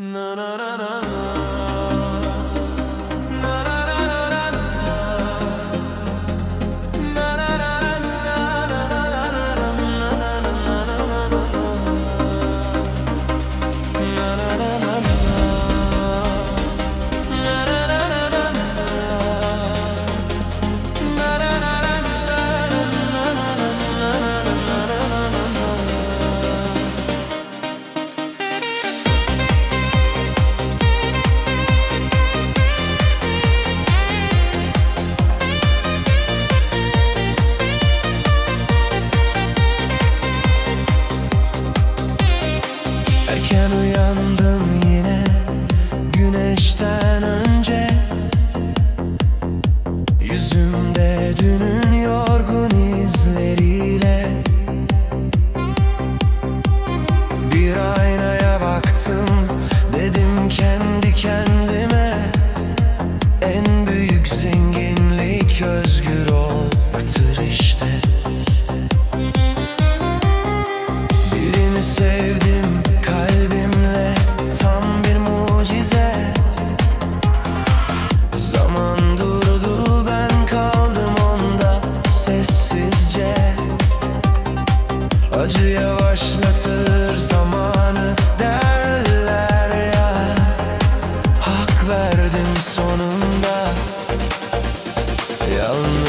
na na na na. Erdim sonunda. Yalnız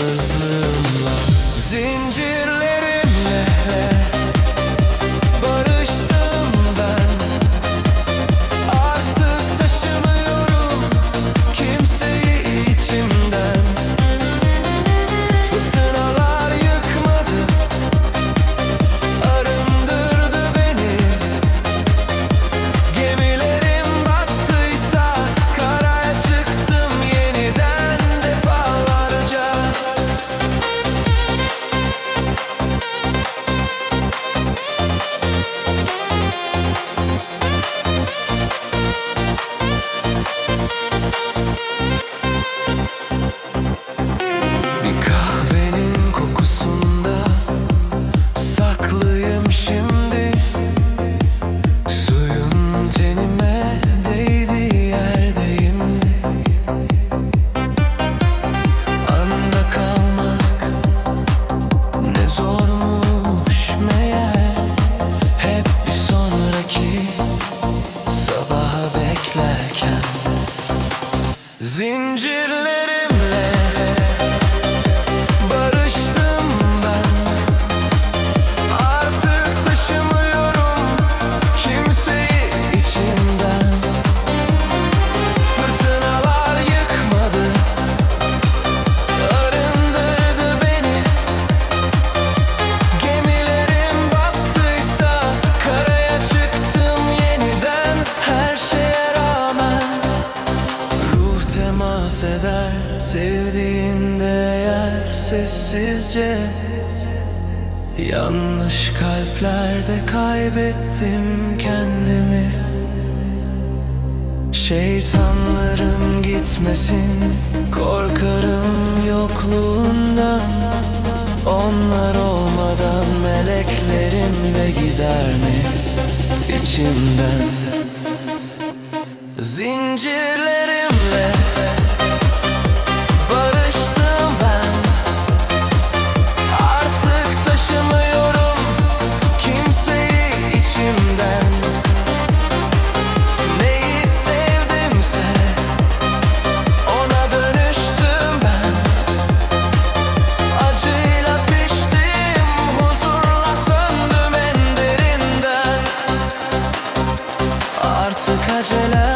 Yaşlıyım sessizce Yanlış kalplerde kaybettim kendimi. Şeytanlarım gitmesin Korkarım yokluğundan Onlar olmadan meleklerim de gider mi içimden? Zincir cela